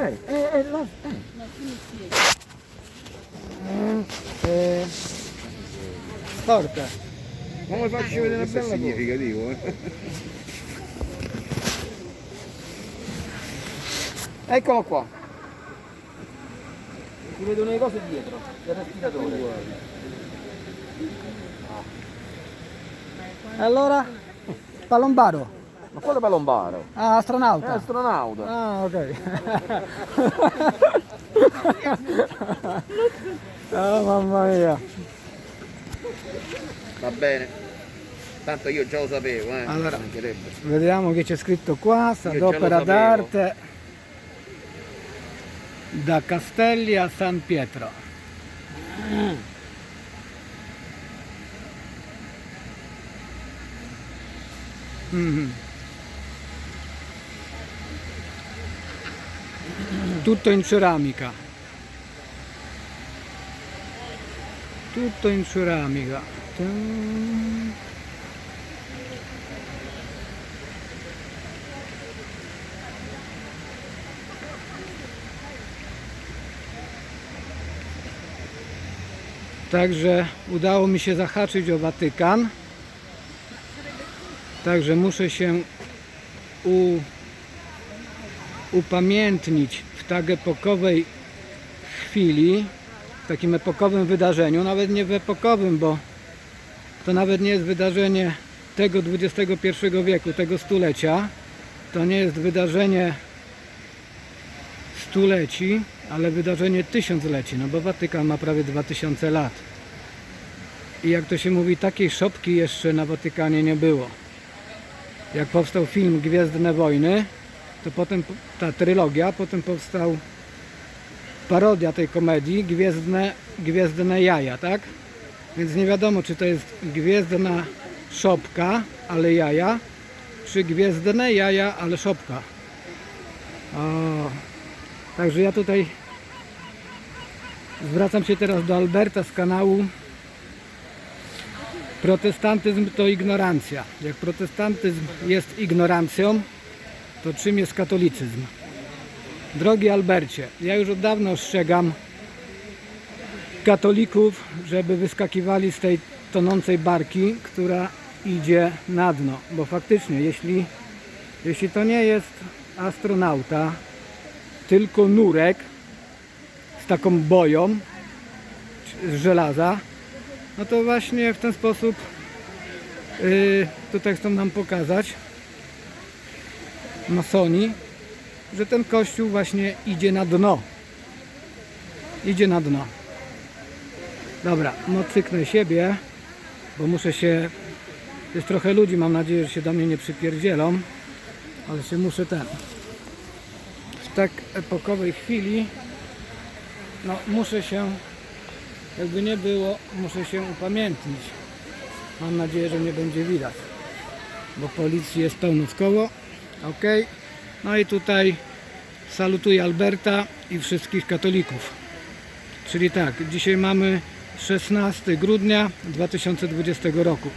Eh, eh, la- eh. Eh, storta. Come faccio vedere Questo è significativo, eh. Eccolo qua. Si vedono le cose dietro, il respiratore. Allora, Palombaro. Ma quello è Palombaro. Ah, È astronauta. astronauta. Ah, ok. oh, mamma mia. Va bene. Tanto io già lo sapevo, eh. Allora. Vediamo che c'è scritto qua, sta Io già lo d'opera sapevo. d'arte da Castelli a San Pietro. Mhm. Tutto in ceramica. Tutto in ceramica. Także udało mi się zahaczyć o Watykan. Także muszę się u, upamiętnić tak epokowej chwili, w takim epokowym wydarzeniu, nawet nie w epokowym, bo to nawet nie jest wydarzenie tego XXI wieku, tego stulecia. To nie jest wydarzenie stuleci, ale wydarzenie tysiącleci, no bo Watykan ma prawie 2000 lat. I jak to się mówi, takiej szopki jeszcze na Watykanie nie było. Jak powstał film Gwiezdne Wojny, to potem po- ta trylogia, potem powstał parodia tej komedii Gwiezdne, Gwiezdne Jaja, tak? Więc nie wiadomo, czy to jest Gwiezdna Szopka, ale jaja, czy Gwiezdne Jaja, ale szopka. O, Także ja tutaj zwracam się teraz do Alberta z kanału Protestantyzm to ignorancja. Jak protestantyzm jest ignorancją, to czym jest katolicyzm? Drogi Albercie, ja już od dawna ostrzegam katolików, żeby wyskakiwali z tej tonącej barki, która idzie na dno. Bo faktycznie, jeśli, jeśli to nie jest astronauta, tylko nurek z taką boją z żelaza, no to właśnie w ten sposób yy, tutaj chcą nam pokazać masoni, że ten kościół właśnie idzie na dno. Idzie na dno. Dobra, no cyknę siebie, bo muszę się... Jest trochę ludzi, mam nadzieję, że się do mnie nie przypierdzielą, ale się muszę ten w tak epokowej chwili no muszę się jakby nie było muszę się upamiętnić mam nadzieję, że nie będzie widać bo policji jest pełno w koło ok no i tutaj salutuję Alberta i wszystkich katolików. Czyli tak, dzisiaj mamy 16 grudnia 2020 roku